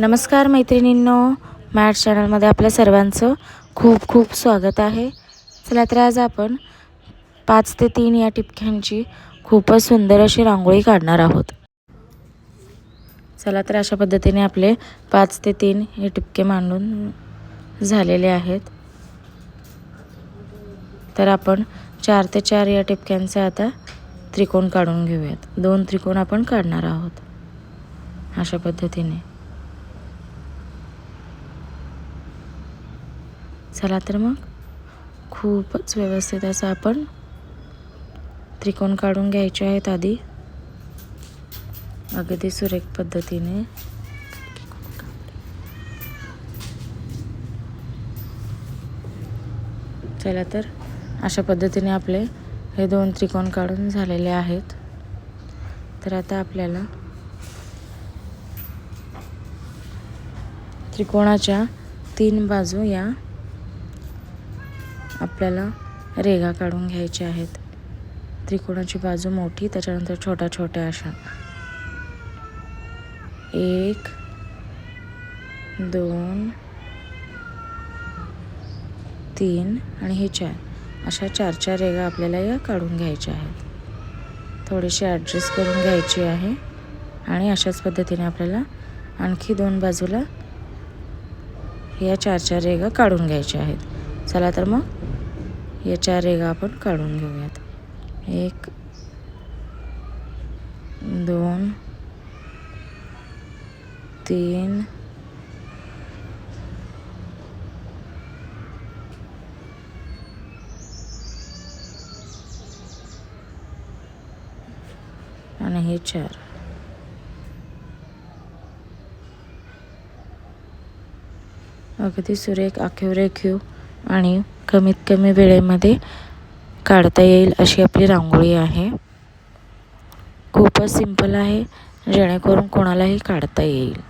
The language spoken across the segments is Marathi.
नमस्कार मैत्रिणींनो मॅट चॅनलमध्ये आपल्या सर्वांचं खूप खूप स्वागत आहे. चला तर आज आपण पाच ते तीन या टिपक्यांची खूपच सुंदर अशी रांगोळी काढणार आहोत. चला तर अशा पद्धतीने आपले पाच ते तीन हे टिपके मांडून झालेले आहेत. तर आपण चार ते चार या टिपक्यांचे आता त्रिकोण काढून घेऊयात. दोन त्रिकोण आपण काढणार आहोत. अशा पद्धतीने. चला तर मग. खूपच व्यवस्थित असं आपण त्रिकोण काढून घ्यायचे आहेत आधी. अगदी सुरेख पद्धतीने. चला तर अशा पद्धतीने आपले हे दोन त्रिकोण काढून झालेले आहेत. तर आता आपल्याला त्रिकोणाच्या तीन बाजू या आपल्याला रेगा काढून घ्यायच्या आहेत. त्रिकोणाची बाजू मोठी त्याच्यानंतर छोट्या छोट्या अशा. एक दोन तीन आणि हे चार. अशा चार चार रेगा आपल्याला या काढून घ्यायच्या आहेत. थोडीशी ॲडजस्ट करून घ्यायची आहे आणि अशाच पद्धतीने आपल्याला आणखी दोन बाजूला या चार चार रेगा काढून घ्यायच्या आहेत. चला तर मग या चार रेगा आपण काढून घेऊयात. एक दोन तीन आणि हे चार. अगदी सुरेख आखीव रेखीव आणि कमीत कमी वेळेमध्ये काढता येईल अशी आपली रांगोळी आहे. खूपच सिंपल आहे जेणेकरून कोणालाही काढता येईल.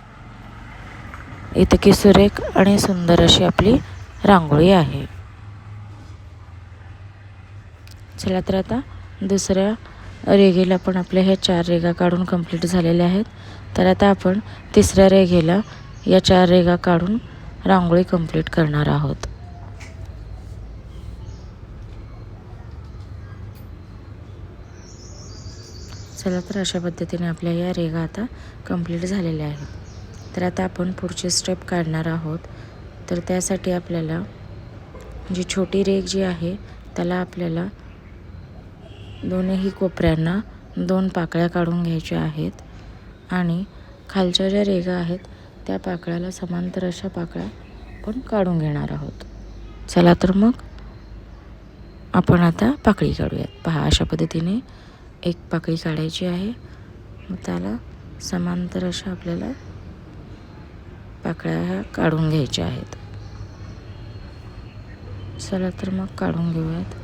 इतकी सुरेख आणि सुंदर अशी आपली रांगोळी आहे. चला तर आता दुसऱ्या रेघेला पण आपल्या ह्या चार रेगा काढून कंप्लीट झालेल्या आहेत. तर आता आपण तिसऱ्या रेघेला या चार रेगा काढून रांगोळी कंप्लीट करणार आहोत. चला तर अशा पद्धतीने आपल्या या रेगा आता कंप्लीट झालेल्या आहेत. तर आता आपण पुढची स्टेप काढणार आहोत. तर त्यासाठी आपल्याला जी छोटी रेग जी आहे त्याला आपल्याला दोन्ही कोपऱ्यांना दोन पाकळ्या काढून घ्यायच्या आहेत. आणि खालच्या ज्या रेगा आहेत त्या पाकळ्याला समांतर अशा पाकळ्या आपण काढून घेणार आहोत. चला तर मग आपण आता पाकळी काढूयात. पहा अशा पद्धतीने एक पाकळी काढायची आहे. मग त्याला समांतर अशा आपल्याला पाकळ्या ह्या काढून घ्यायच्या आहेत. चला तर मग काढून घेऊयात.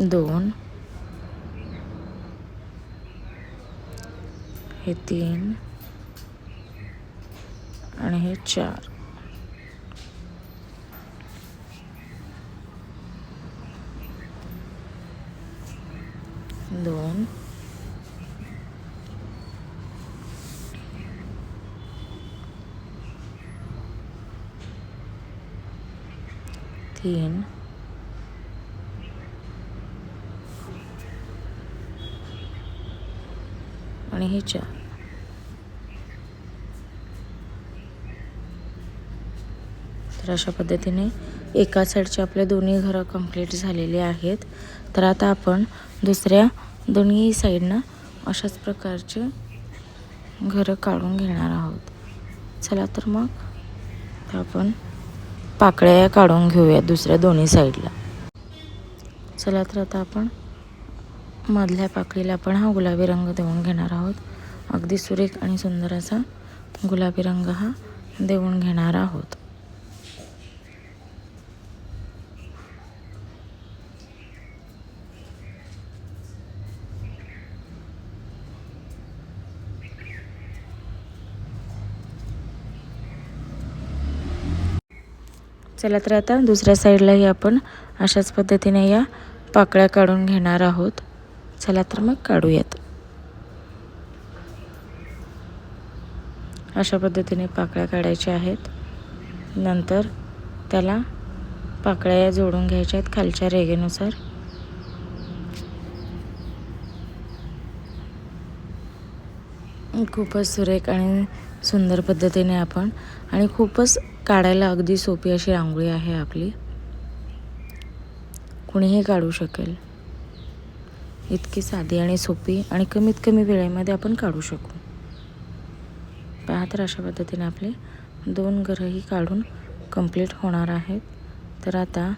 दोन. हे तीन. आणि हे चार. दोन. तीन. आणि हे चार. तर अशा पद्धतीने एका साईडचे आपले दोन्ही घरं कंप्लीट झालेली आहेत. तर आता आपण दुसऱ्या दोन्ही साईडनं अशाच प्रकारचे घरं काढून घेणार आहोत. चला तर मग आपण पाकळ्या काढून घेऊया दुसऱ्या दोन्ही साईडला. चला तर आता आपण मधल्या पाकळीला आपण हा गुलाबी रंग देऊन घेणार आहोत. अगदी सुरेख आणि सुंदर असा गुलाबी रंग हा देऊन घेणार आहोत. चला तर आता दुसऱ्या साईडलाही आपण अशाच पद्धतीने या पाकळ्या काढून घेणार आहोत. चला तर मग काढूयात. अशा पद्धतीने पाकळ्या काढायच्या आहेत. नंतर त्याला पाकळ्या या जोडून घ्यायच्या आहेत खालच्या रेगेनुसार खूपच सुरेख आणि सुंदर पद्धतीने आपण आणि खूपच काढायला अगदी सोपी अशी रांगोळी आहे आपली. कुणीही काढू शकेल. इतकी साधी आणि सोपी आणि कमीत कमी वेळेमध्ये आपण काढू शकू. पहा तर अशा पद्धतीने आपले दोन घरंही काढून कंप्लीट होणार आहेत. तर आता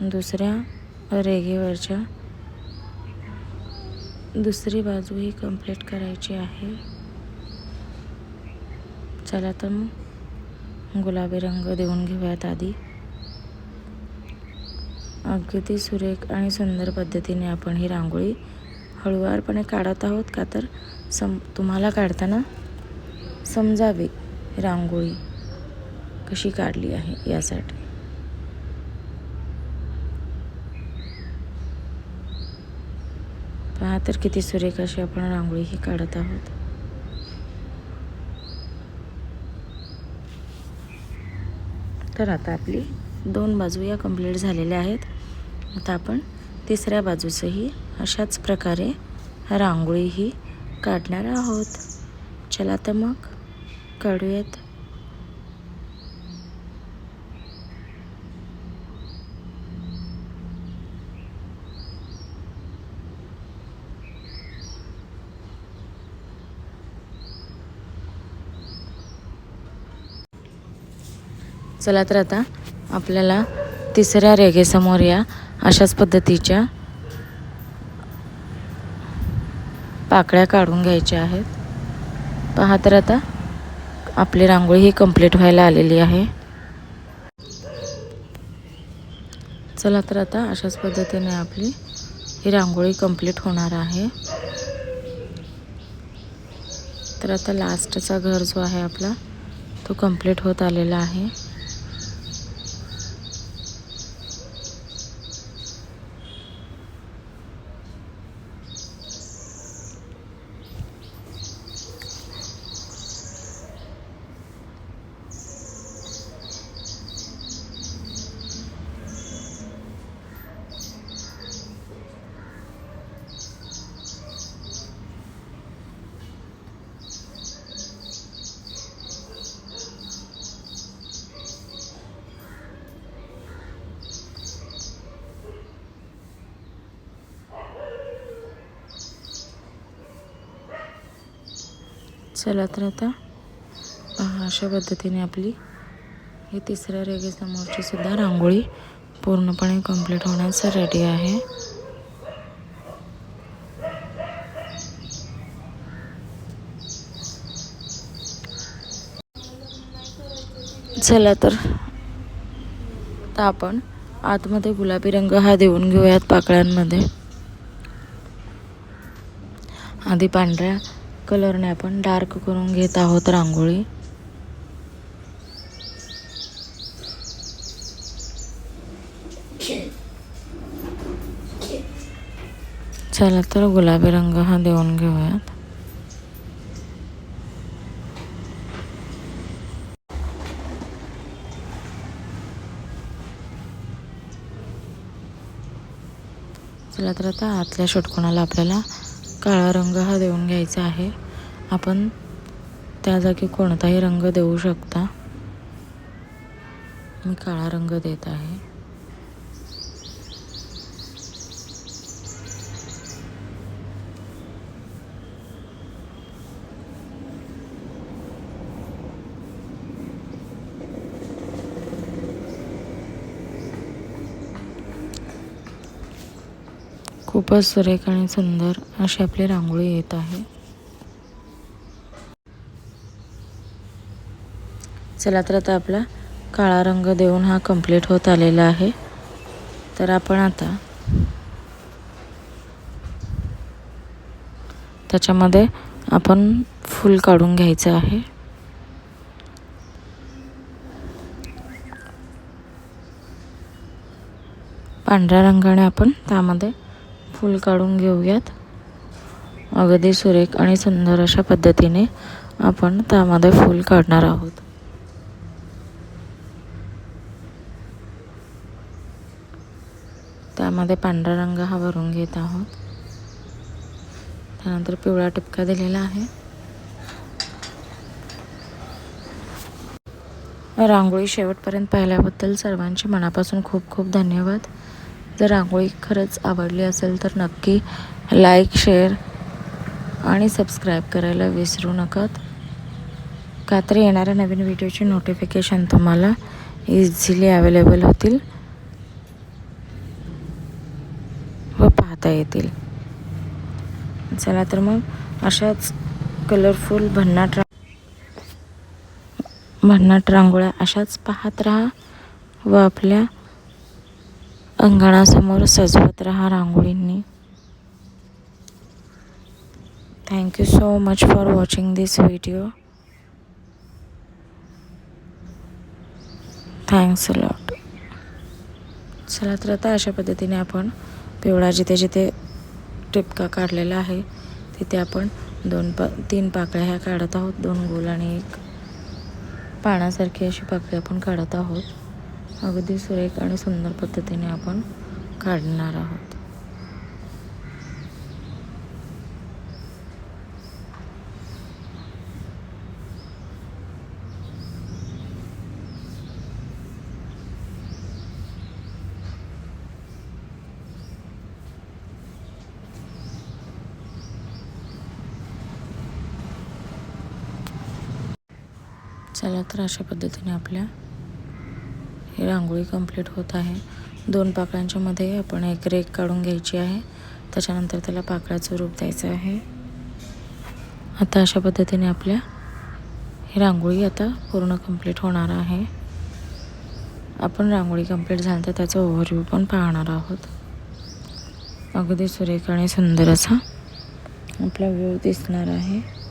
दुसऱ्या रेघेवरच्या दुसरी बाजूही कंप्लीट करायची आहे. चला तर मग. गुलाबी रंग देऊन घेऊयात आधी. अगदी सुरेख आणि सुंदर पद्धतीने आपण ही रांगोळी हळुवारपणे काढत आहोत का तर सम तुम्हाला काढताना समजावी रांगोळी कशी काढली आहे यासाठी. पहा तर किती सुरेख अशी आपण रांगोळी ही काढत आहोत. तर आता आपली दोन बाजू या कंप्लीट झालेल्या आहेत. आता आपण तिसऱ्या बाजूचंही अशाच प्रकारे रांगोळी ही काढणार आहोत. चला तर मग काढूयात. चला तर आता आपल्याला तिसऱ्या रेगेसमोर या अशाच पद्धतीच्या पाकळ्या काढून घ्यायच्या आहेत. पहा तर आता आपली रांगोळी ही कंप्लीट व्हायला आलेली आहे. चला तर आता अशाच पद्धतीने आपली ही रांगोळी कंप्लीट होणार आहे. तर आता लास्टचा घर जो आहे आपला तो कंप्लीट होत आलेला आहे. चला तर आता अशा पद्धतीने आपली हे तिसऱ्या रेगेसमोरची सुद्धा रांगोळी पूर्णपणे कंप्लीट होण्यास रेडी आहे. चला तर आता आपण आतमध्ये गुलाबी रंग हा देऊन घेऊयात पाकळ्यांमध्ये. आधी पांढऱ्या कलरने आपण डार्क करून घेत आहोत रांगोळी. चला तर गुलाबी रंग हा देऊन घेऊयात. चला तर आता आतल्या षटकोणाला आपल्याला काळा रंग हा देऊन घ्यायचा आहे. आपण त्या जागी कोणताही रंग देऊ शकता. मी काळा रंग देत आहे. खूपच सुरेख आणि सुंदर अशी आपली रांगोळी येत आहे. चला तर आता आपला काळा रंग देऊन हा कंप्लीट होत आलेला आहे. तर आपण आता त्याच्यामध्ये आपण फूल काढून घ्यायचं आहे. पांढऱ्या रंगाने आपण त्यामध्ये फूल काढून घेऊयात. अगदी सुरेख आणि सुंदर अशा पद्धतीने आपण त्यामध्ये फूल काढणार आहोत. त्यामध्ये पांढरा रंग हा भरून घेत आहोत. त्यानंतर पिवळा टिपका दिलेला आहे. रांगोळी शेवटपर्यंत पाहिल्याबद्दल सर्वांचे मनापासून खूप खूप धन्यवाद. जर रांगोळी खरंच आवडली असेल तर नक्की लाईक शेअर आणि सबस्क्राईब करायला विसरू नकात का तर येणाऱ्या नवीन व्हिडिओचे नोटिफिकेशन तुम्हाला इझिली अवेलेबल होतील व पाहता येतील. चला तर मग अशाच कलरफुल भन्नाट रा भन्नाट रांगोळ्या अशाच पाहत राहा व आपल्या अंगणासमोर सजवत राहा रांगोळींनी. Thank you so much for watching this video thanks lot चला तर आता अशा पद्धतीने आपण पिवळा जिथे जिथे टिपका काढलेला आहे तिथे आपण दोन पा तीन पाकळ्या ह्या काढत आहोत. दोन गोल आणि एक पाण्यासारखी अशी पाकळी आपण काढत आहोत. अगदी सुरेख आणि सुंदर पद्धतीने आपण काढणार आहोत. चला तर अशा पद्धतीने आपल्या ही रांगोळी कंप्लीट होत आहे. दोन पाकळ्यांच्या मध्ये आपण एक रेक काढून घ्यायची आहे. त्याच्यानंतर त्याला पाकळ्याचं रूप द्यायचं आहे. आता अशा पद्धतीने आपल्या ही रांगोळी आता पूर्ण कंप्लीट होणार आहे. आपण रांगोळी कंप्लीट झाल्यानंतर त्याचा ओव्हरव्ह्यू पण पाहणार आहोत. अगदी सुरेख आणि सुंदर असा आपला व्ह्यू दिसणार आहे.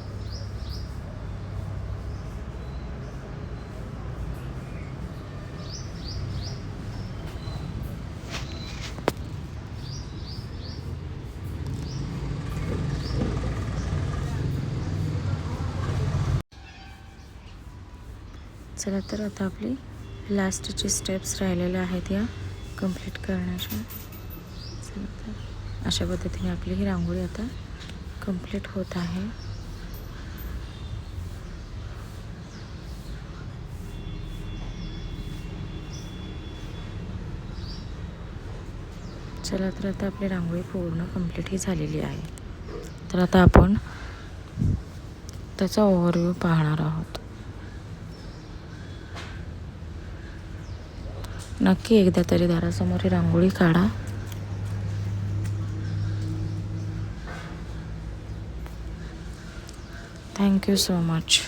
चला तर आता आपली लास्टचे स्टेप्स राहिलेल्या आहेत या कंप्लीट करण्याच्या. चला तर अशा पद्धतीने आपली ही रांगोळी आता कंप्लीट होत आहे. चला तर आता आपली रांगोळी पूर्ण कंप्लीट ही झालेली आहे. तर आता आपण त्याचा ओव्हरव्ह्यू पाहणार आहोत. नक्की एकदा तरी दारासमोर ही रांगोळी काढा. Thank you so much